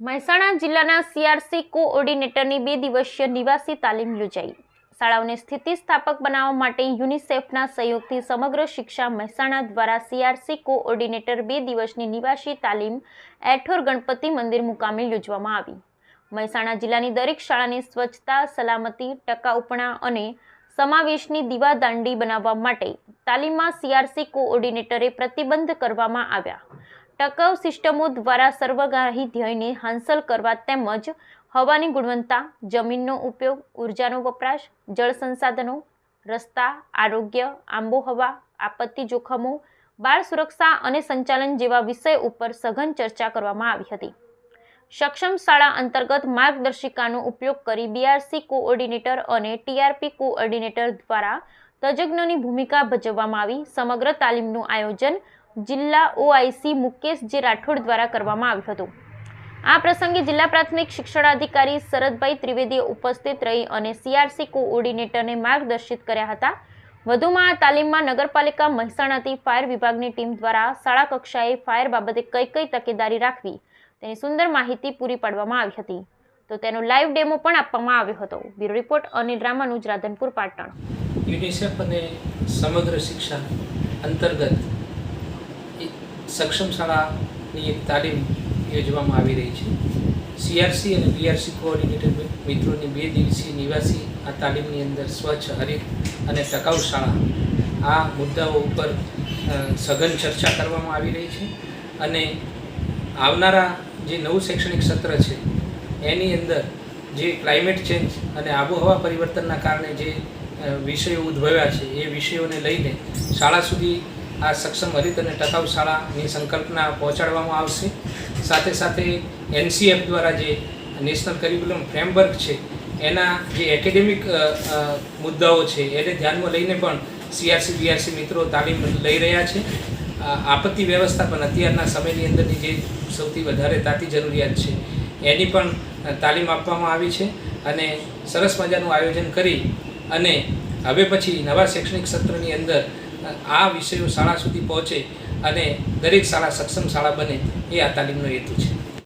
મહેસાણા જિલ્લાના સીઆરસી કોઓર્ડિનેટરની બે દિવસીય નિવાસી તાલીમ યોજાઈ. શાળાઓને સ્થિતિસ્થાપક બનાવવા માટે યુનિસેફના સહયોગથી સમગ્ર શિક્ષા મહેસાણા દ્વારા સીઆરસી કોઓર્ડિનેટર બે દિવસની નિવાસી તાલીમ એઠોર ગણપતિ મંદિર મુકામે યોજવામાં આવી. મહેસાણા જિલ્લાની દરેક શાળાની સ્વચ્છતા, સલામતી ટકાઉપણા અને સમાવેશની દીવાદાંડી બનાવવા માટે તાલીમમાં સીઆરસી કોઓર્ડિનેટરે પ્રતિબંધ કરવામાં આવ્યા. ટકાઉ સિસ્ટમો દ્વારા સર્વગ્રાહી ધ્યેયને હાંસલ કરવા તેમજ હવાની ગુણવત્તા, જમીનનો ઉપયોગ, ઉર્જાનો વપરાશ, જળ સંસાધનો, રસ્તા, આરોગ્ય, આંબોહવા, આપત્તિ જોખમો, બાળ સુરક્ષા અને સંચાલન જેવા વિષય ઉપર સઘન ચર્ચા કરવામાં આવી હતી. સક્ષમ શાળા અંતર્ગત માર્ગદર્શિકાનો ઉપયોગ કરી બીઆરસી કોઓર્ડિનેટર અને ટીઆરપી કોઓર્ડિનેટર દ્વારા તજજ્ઞની ભૂમિકા ભજવવામાં આવી. સમગ્ર તાલીમનું આયોજન જિલ્લા ઓઆઈસી મુકેશ જે રાઠોડ દ્વારા કરવામાં આવ્યું હતું. આ પ્રસંગે જિલ્લા પ્રાથમિક શિક્ષણાધિકારી શરદભાઈ ત્રિવેદીએ ઉપસ્થિત રહી અને સીઆરસી કોઓર્ડિનેટરને માર્ગદર્શિત કર્યા હતા. વધુમાં આ તાલીમમાં નગરપાલિકા મહેસાણાથી ફાયર વિભાગની ટીમ દ્વારા શાળા કક્ષાએ ફાયર બાબતે કઈ કઈ તકેદારી રાખવી તેની સુંદર માહિતી પૂરી પાડવામાં આવી હતી. તો તેનો લાઈવ ડેમો પણ આપવામાં આવ્યો હતો. Bureau report, Anil Ramanuj, Radhanpur, Patan. UNICEF અને સમગ્ર શિક્ષા અંતર્ગત સક્ષમ શાળાની એક તાલીમ યોજવામાં આવી રહી છે. સીઆરસી અને બીઆરસી કોઓર્ડિનેટર મિત્રોની બે દિવસીય નિવાસી આ તાલીમની અંદર સ્વચ્છ, હરિત અને ટકાઉ શાળા આ મુદ્દાઓ ઉપર સઘન ચર્ચા કરવામાં આવી રહી છે અને આવનારા જે નવું શૈક્ષણિક સત્ર છે, એની અંદર જે ક્લાઇમેટ ચેન્જ અને આબોહવા પરિવર્તનના કારણે જે વિષયો ઉદ્ભવ્યા છે, એ વિષયોને લઈને શાળા સુધી આ સક્ષમ હરિત અને ટકાઉ શાળાની સંકલ્પના પહોંચાડવામાં આવશે. સાથે સાથે એનસીએફ દ્વારા જે નેશનલ કરિક્યુલમ ફ્રેમવર્ક છે, એના જે એકેડેમિક મુદ્દાઓ છે, એને ધ્યાનમાં લઈને પણ સીઆરસી બીઆરસી મિત્રો તાલીમ લઈ રહ્યા છે. આપત્તિ વ્યવસ્થાપન અત્યારના સમયની અંદરની જે સૌથી વધારે તાતી જરૂરિયાત છે, એની પણ તાલીમ આપવામાં આવી છે અને સરસ મજાનું આયોજન કરી અને હવે પછી નવા શૈક્ષણિક સત્રની અંદર આ વિષયો શાળા સુધી પહોંચે અને દરેક શાળા સક્ષમ શાળા બને એ આ તાલીમનો હેતુ છે.